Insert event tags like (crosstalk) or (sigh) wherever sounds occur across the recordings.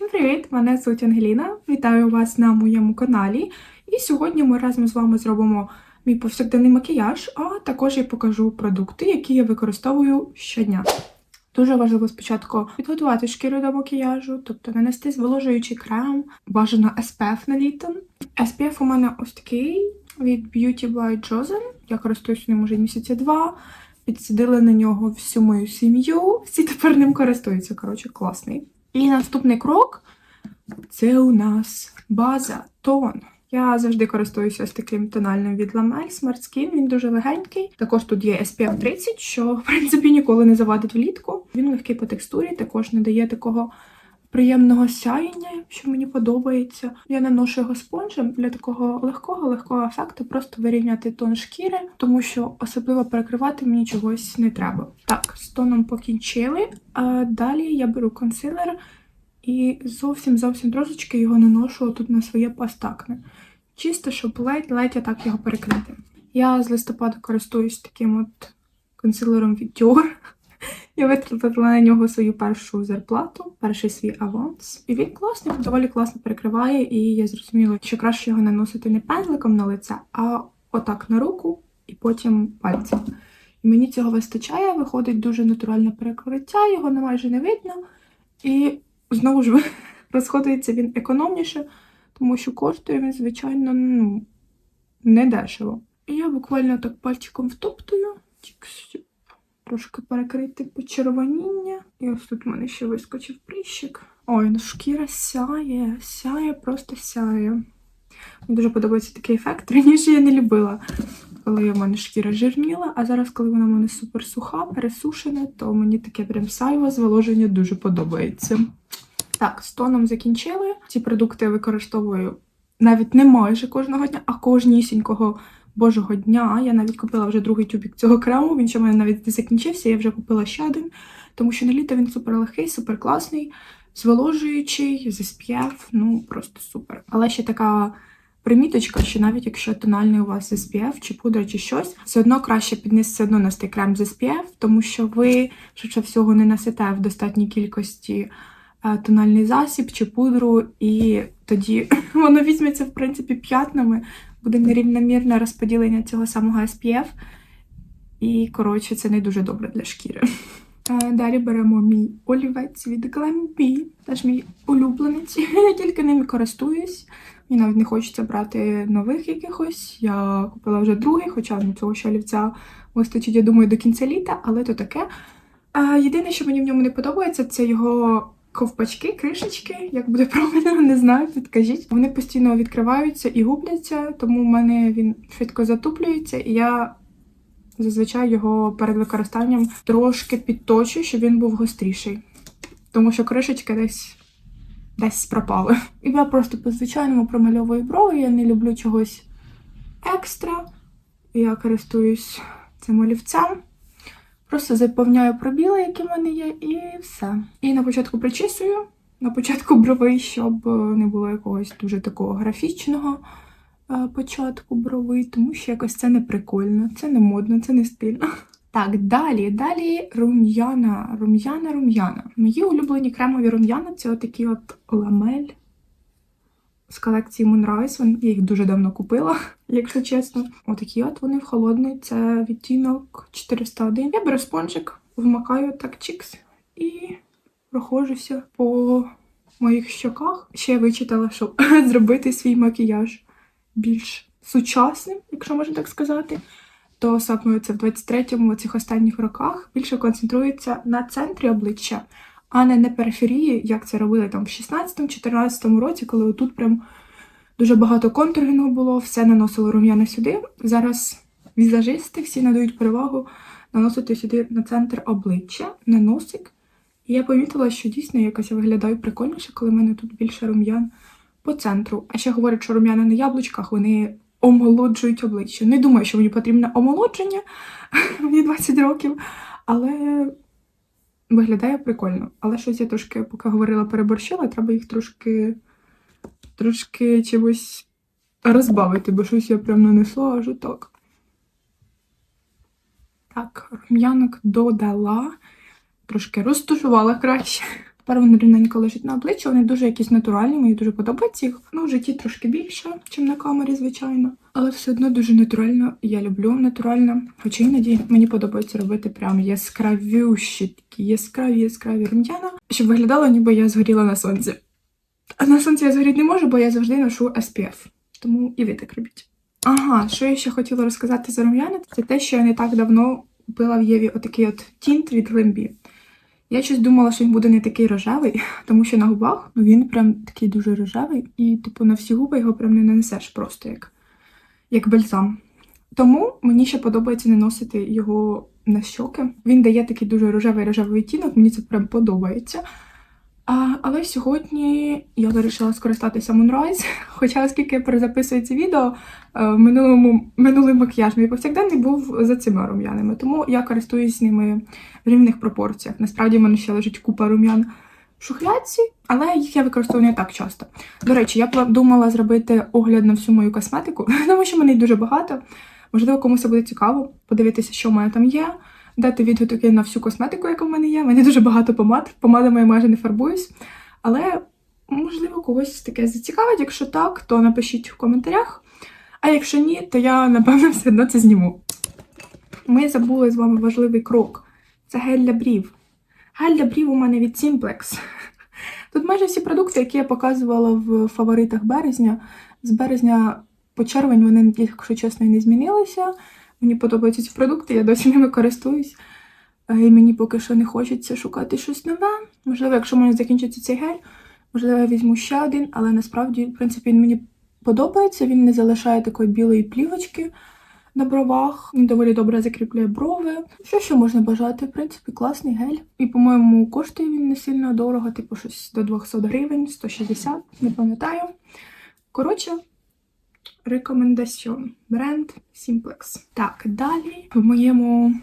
Всім привіт! Мене звуть Ангеліна. Вітаю вас на моєму каналі. І сьогодні ми разом з вами зробимо мій повсякденний макіяж, а також я покажу продукти, які я використовую щодня. Дуже важливо спочатку підготувати шкіру до макіяжу, тобто нанести зволожуючий крем, бажано SPF на літо. SPF у мене ось такий від Beauty by Josen. Я користуюсь ним уже місяця два. Підсадили на нього всю мою сім'ю. Всі тепер ним користуються. Коротше, класний. І наступний крок це у нас база тон. Я завжди користуюся з таким тональним від Lamel Smart Skin. Він дуже легенький. Також тут є SPF 30, що в принципі ніколи не завадить влітку. Він легкий по текстурі, також не дає такого приємного сяєння, що мені подобається. Я наношу його спонжем для такого легкого, легкого ефекту, просто вирівняти тон шкіри, тому що особливо перекривати мені чогось не треба. Так, з тоном покінчили. А далі я беру консилер і зовсім зовсім трошечки його наношу тут на своє пастакне. Чисто, щоб ледь-ледь я так його перекрити. Я з листопада користуюсь таким от консилером від Dior. Я витратила на нього свою першу зарплату, перший свій аванс. І він класний, доволі класно перекриває, і я зрозуміла, що краще його наносити не пензликом на лице, а отак на руку і потім пальцем. І мені цього вистачає, виходить дуже натуральне перекриття, його не майже не видно. І знову ж (laughs) розходується він економніше, тому що коштує він, звичайно, ну, не дешево. І я буквально так пальчиком втоптую, трошки перекрити почервоніння. І ось тут в мене ще вискочив прищик. Ой, ну шкіра сяє, сяє, просто сяє. Мені дуже подобається такий ефект. (laughs) Раніше я не любила, коли в мене шкіра жирніла, а зараз, коли вона в мене супер суха, пересушена, то мені таке прям сяйве зволоження дуже подобається. Так, з тоном закінчили. Ці продукти я використовую навіть не майже кожного дня, а кожнісінького божого дня. Я навіть купила вже другий тюбік цього крему. Він ще в мене навіть не закінчився, я вже купила ще один, тому що на літо він супер легкий, супер класний, зволожуючий, з ну просто супер. Але ще така приміточка, що навіть якщо тональний у вас SPF, чи пудра, чи щось, все одно краще піднести все одно нести крем з SPF, тому що ви швидше всього не несете в достатній кількості е, тональний засіб чи пудру, і тоді (clears throat) воно візьметься, в принципі, п'ятнами, буде нерівномірне розподілення цього самого SPF. І, коротше, це не дуже добре для шкіри. Далі беремо мій олівець від Glambi, теж мій улюбленець. (laughs) Я тільки ним користуюсь. Мені навіть не хочеться брати нових якихось. Я купила вже другий, хоча ну, цього ще олівця вистачить, я думаю, до кінця літа, але то таке. Єдине, що мені в ньому не подобається, це його ковпачки, кришечки. Як буде (laughs) правильно, не знаю, підкажіть. Вони постійно відкриваються і губляться, тому в мене він швидко затуплюється, і я зазвичай його перед використанням трошки підточую, щоб він був гостріший. Тому що кришечки десь десь пропали. І я просто по-звичайному промальовую брови, я не люблю чогось екстра. Я користуюсь цим олівцем. Просто заповняю пробіли, які в мене є, і все. І на початку причісую, на початку брови, щоб е, не було якогось дуже такого графічного е, початку брови, тому що якось це не прикольно, це не модно, це не стильно. Так, далі, далі рум'яна, рум'яна, рум'яна. Мої улюблені кремові рум'яна це отакі от ламель з колекції Moonrise. Вон- Я їх дуже давно купила, (laughs) якщо чесно. Отакі от вони в холодний. Це відтінок 401. Я беру спонжик, вмикаю так чікс і проходжуся по моїх щоках. Ще вичитала, щоб (laughs) зробити свій макіяж більш сучасним, якщо можна так сказати. То саме це в 23-му цих останніх роках більше концентрується на центрі обличчя, а не на периферії, як це робили там в 16-14 році, коли тут прям дуже багато контурного було, все наносило рум'яна сюди. Зараз візажисти всі надають перевагу наносити сюди на центр обличчя, на носик. І я помітила, що дійсно якось я виглядаю прикольніше, коли в мене тут більше рум'ян по центру. А ще говорять, що рум'яна на яблучках вони омолоджують обличчя. Не думаю, що мені потрібне омолодження, (laughs) мені 20 років, але виглядає прикольно. Але щось я трошки, поки говорила, переборщила, треба їх трошки, трошки чимось розбавити, бо щось я прям нанесла аж так. Так, рум'янок додала, трошки розтушувала краще. Тепер вони рівненько лежать на обличчі, вони дуже якісь натуральні, мені дуже подобається їх. Ну, в житті трошки більше, ніж на камері, звичайно. Але все одно дуже натурально. Я люблю натурально. Хоча іноді мені подобається робити прям яскравющі, такі яскраві, яскраві рум'яна, щоб виглядало, ніби я згоріла на сонці. А на сонці я згоріти не можу, бо я завжди ношу SPF. Тому і ви так робіть. Ага, що я ще хотіла розказати за рум'яна, це те, що я не так давно купила в Єві отакий от тінт від Глембі. Я щось думала, що він буде не такий рожевий, (laughs) тому що на губах ну, він прям такий дуже рожевий, і, типу, на всі губи його прям не нанесеш просто як, як бальзам. Тому мені ще подобається наносити його на щоки. Він дає такий дуже рожевий рожевий відтінок, мені це прям подобається. А, але сьогодні я вирішила скористатися Moonrise, (laughs) хоча оскільки я перезаписую це відео, е, в минулому минулий макіяж мій повсякденний був за цими рум'янами, тому я користуюсь ними в рівних пропорціях. Насправді в мене ще лежить купа рум'ян в шухлядці, але їх я використовую не так часто. До речі, я думала зробити огляд на всю мою косметику, (laughs) тому що мене дуже багато. Можливо, комусь буде цікаво подивитися, що в мене там є. Дати відгуки на всю косметику, яка в мене є. У мене дуже багато помад. Помадами я майже не фарбуюсь. Але, можливо, когось таке зацікавить. Якщо так, то напишіть в коментарях. А якщо ні, то я, напевно, все одно це зніму. Ми забули з вами важливий крок. Це гель для брів. Гель для брів у мене від Simplex. Тут майже всі продукти, які я показувала в фаворитах березня. З березня по червень вони, якщо чесно, і не змінилися. Мені подобаються ці продукти, я досі ними користуюсь. Е, І мені поки що не хочеться шукати щось нове. Можливо, якщо в мене закінчиться цей гель, можливо, я візьму ще один, але насправді, в принципі, він мені подобається. Він не залишає такої білої плівочки на бровах. Він доволі добре закріплює брови. Що ще можна бажати? В принципі, класний гель. І, по-моєму, коштує він не сильно дорого, типу щось до 200 гривень, 160, не пам'ятаю. Коротше, рекомендаціон. Бренд Simplex. Так, далі в моєму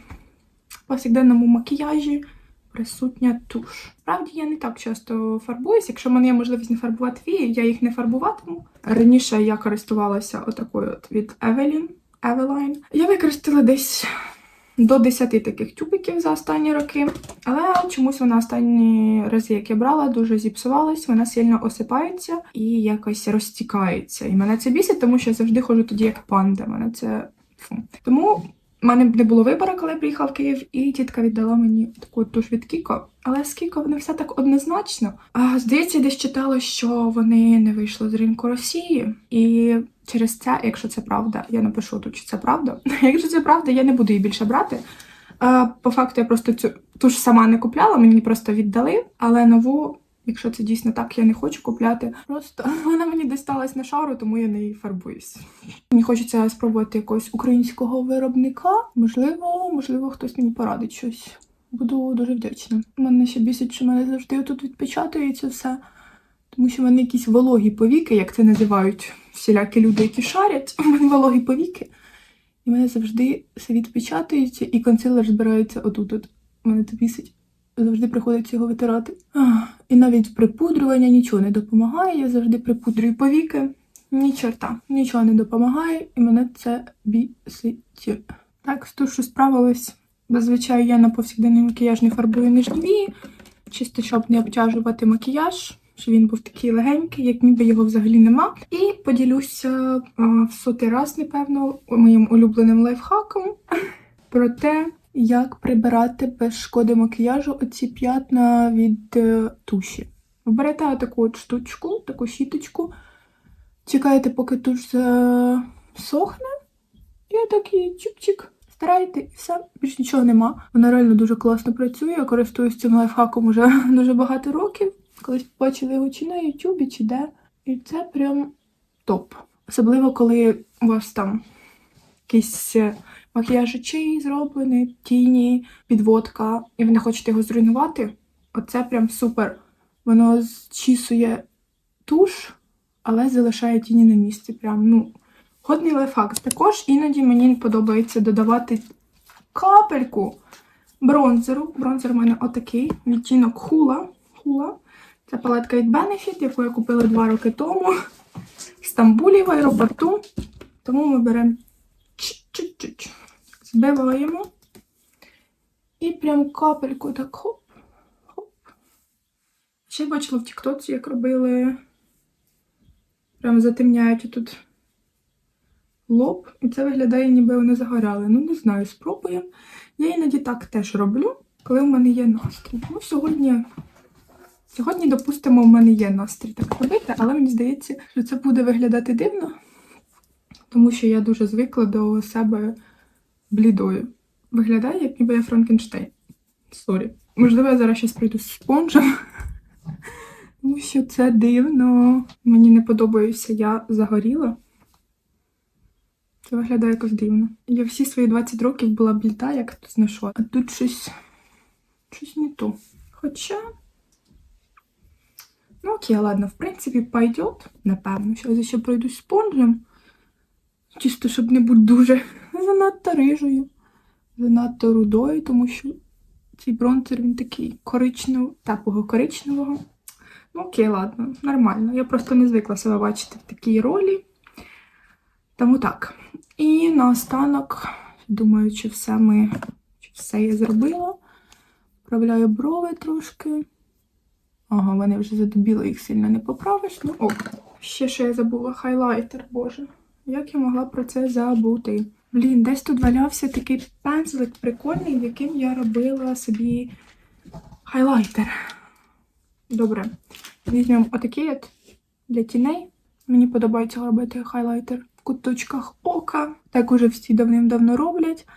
повсякденному макіяжі присутня туш. Справді я не так часто фарбуюсь. Якщо в мене є можливість не фарбувати вії, я їх не фарбуватиму. Раніше я користувалася отакою от від Evelyn. Eveline. Я використала десь до 10 таких тюбиків за останні роки, але чомусь вона останні рази, як я брала, дуже зіпсувалась, вона сильно осипається і якось розтікається. І мене це бісить, тому що я завжди ходжу тоді як панда. Мене це фу. Тому в мене не було вибору, коли я приїхала в Київ, і тітка віддала мені таку туш від Кіко. Але з Кіко не все так однозначно. А, здається, десь читала, що вони не вийшли з ринку Росії, і через це, якщо це правда, я напишу тут, чи це правда. (laughs) Якщо це правда, я не буду її більше брати. А, по факту, я просто цю туш сама не купляла, мені просто віддали, але нову. Якщо це дійсно так, я не хочу купляти. Просто (laughs) вона мені дісталась на шару, тому я неї фарбуюсь. Мені хочеться спробувати якогось українського виробника. Можливо, можливо, хтось мені порадить щось. Буду дуже вдячна. Мене ще бісить, що мене завжди тут відпечатується все. Тому що в мене якісь вологі повіки, як це називають всілякі люди, які шарять. (laughs) У мене вологі повіки. І мене завжди все відпечатується, і консилер збирається отут. -от. Мене це бісить. Завжди приходиться його витирати. І навіть припудрювання нічого не допомагає. Я завжди припудрюю повіки. Ні чорта, нічого не допомагає, і мене це бісить. Так, з тушу справилась. Зазвичай я на повсякденний макіяж не фарбую нижні вії, чисто щоб не обтяжувати макіяж, щоб він був такий легенький, як ніби його взагалі нема. І поділюся а, в сотий раз, напевно, моїм улюбленим лайфхаком про те, як прибирати без шкоди макіяжу оці п'ятна від е, туші. Ви берете таку от штучку, таку щіточку, чекаєте, поки туш засохне, і отак її чик-чик. Стараєте і все, більш нічого нема. Вона реально дуже класно працює. Я користуюсь цим лайфхаком уже (laughs) дуже багато років. Колись побачили його чи на Ютубі, чи де. І це прям топ. Особливо, коли у вас там якийсь е, макіяж очей зроблений, тіні, підводка, і ви не хочете його зруйнувати. Оце прям супер. Воно зчісує туш, але залишає тіні на місці. Прям, ну, годний лайфхак. Також іноді мені подобається додавати капельку бронзеру. Бронзер у мене отакий, відтінок хула. хула. Це палетка від Benefit, яку я купила два роки тому в Стамбулі в аеропорту. Тому ми беремо чуть-чуть, збиваємо і прям капельку так хоп, хоп. Ще бачила в Тіктоці, як робили. Прямо затемняють тут лоб, і це виглядає, ніби вони загоряли. Ну, не знаю, спробуємо. Я іноді так теж роблю, коли в мене є настрій. Ну, сьогодні, сьогодні, допустимо, в мене є настрій так робити, але мені здається, що це буде виглядати дивно, тому що я дуже звикла до себе блідою. Виглядає, як ніби я Франкенштейн. Сорі. Можливо, я зараз щось прийду з спонжем. (laughs) Тому що це дивно. Мені не подобається, я загоріла. Це виглядає якось дивно. Я всі свої 20 років була бліда, як хто знайшла. А тут щось. щось не то. Хоча. Ну окей, ладно, в принципі, пойдет. Напевно, зараз я ще пройду спонжем. Чисто, щоб не бути дуже занадто рижою, занадто рудою, тому що цей бронзер він такий коричневий, теплого коричневого. Ну, окей, ладно, нормально. Я просто не звикла себе бачити в такій ролі. Тому так. І наостанок, думаю, чи все ми чи все я зробила. Вправляю брови трошки. Ага, вони вже задубіли, їх сильно не поправиш. Ну, о, ще що я забула хайлайтер, боже. Як я могла про це забути? Блін, десь тут валявся такий пензлик прикольний, яким я робила собі хайлайтер. Добре. Візьмемо отакий от для тіней. Мені подобається робити хайлайтер в куточках ока. Так уже всі давним-давно роблять.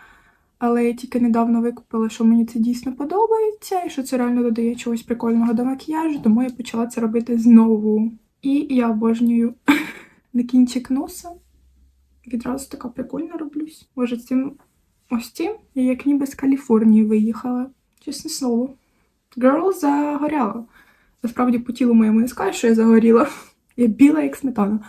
Але я тільки недавно викупила, що мені це дійсно подобається, і що це реально додає чогось прикольного до макіяжу, тому я почала це робити знову. І я обожнюю (laughs) на кінчик носа. Відразу така прикольна роблюсь. Може, цим ось цим я як ніби з Каліфорнії виїхала. Чесне слово. Girl загоряла. Насправді по тілу моєму не скажу, що я загоріла. Я біла, як сметана.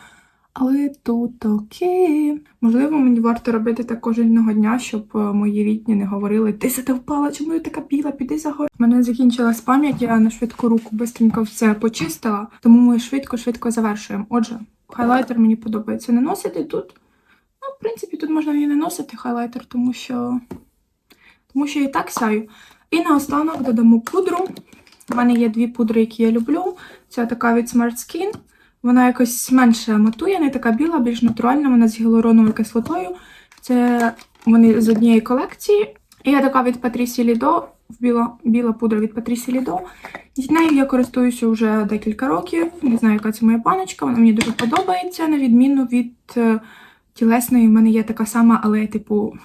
Але тут окей. Можливо, мені варто робити так кожного дня, щоб е, мої рідні не говорили: ти се впала, чому я така біла, піди загор. У мене закінчилась пам'ять, я на швидку руку бистренько все почистила, тому ми швидко-швидко завершуємо. Отже, хайлайтер мені подобається наносити тут. В принципі, тут можна і не носити хайлайтер, тому що тому що я і так сяю. І наостанок додамо пудру. У мене є дві пудри, які я люблю. Це така від Smart Skin. Вона якось менше матує, не така біла, більш натуральна, вона з гіалуроновою кислотою. Це вони з однієї колекції. І є така від Patricia Lido, біла, біла пудра від Patricia Lido. І нею я користуюся вже декілька років. Не знаю, яка це моя паночка, вона мені дуже подобається, на відміну від е, тілесної. В мене є така сама, але, типу,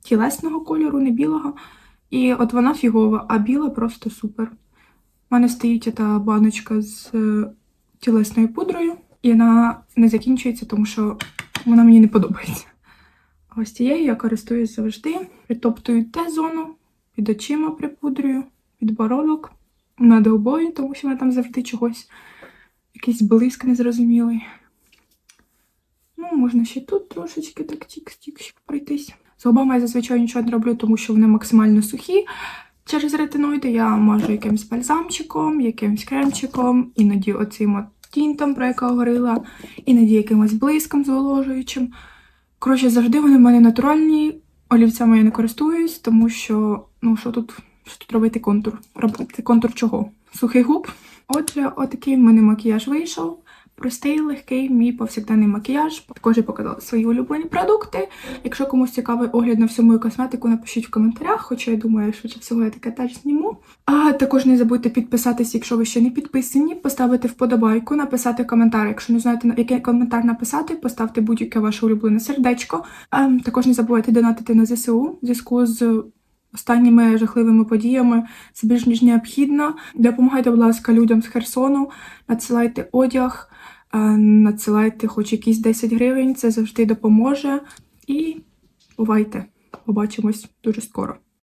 тілесного кольору, не білого. І от вона фігова, а біла просто супер. У мене стоїть та баночка з е, тілесною пудрою, і вона не закінчується, тому що вона мені не подобається. А ось цією я користуюсь завжди. Притоптую Т-зону, під очима припудрюю, підбородок, над губою, тому що вона там завжди чогось, якийсь блиск незрозумілий. Ну, можна ще тут трошечки так тік-тік пройтись. З губами я зазвичай нічого не роблю, тому що вони максимально сухі. Через ретиноїди я можу якимсь бальзамчиком, якимсь кремчиком, іноді оцим от тінтом, про який говорила, іноді якимось блиском зволожуючим. Коротше, завжди вони в мене натуральні. Олівцями я не користуюсь, тому що, ну, що тут, що тут робити контур? Робити контур чого? Сухих губ. Отже, отакий в мене макіяж вийшов. Простий, легкий, мій повсякденний макіяж. Також я показала свої улюблені продукти. Якщо комусь цікавий огляд на всю мою косметику, напишіть в коментарях, хоча я думаю, що всього я таке теж зніму. А також не забудьте підписатись, якщо ви ще не підписані, поставити вподобайку, написати коментар. Якщо не знаєте, на який коментар написати, поставте будь-яке ваше улюблене сердечко. А, також не забувайте донатити на ЗСУ в зв'язку з. Останніми жахливими подіями це більш ніж необхідно. Допомагайте, будь ласка, людям з Херсону, надсилайте одяг, надсилайте хоч якісь 10 гривень, це завжди допоможе. І бувайте! Побачимось дуже скоро.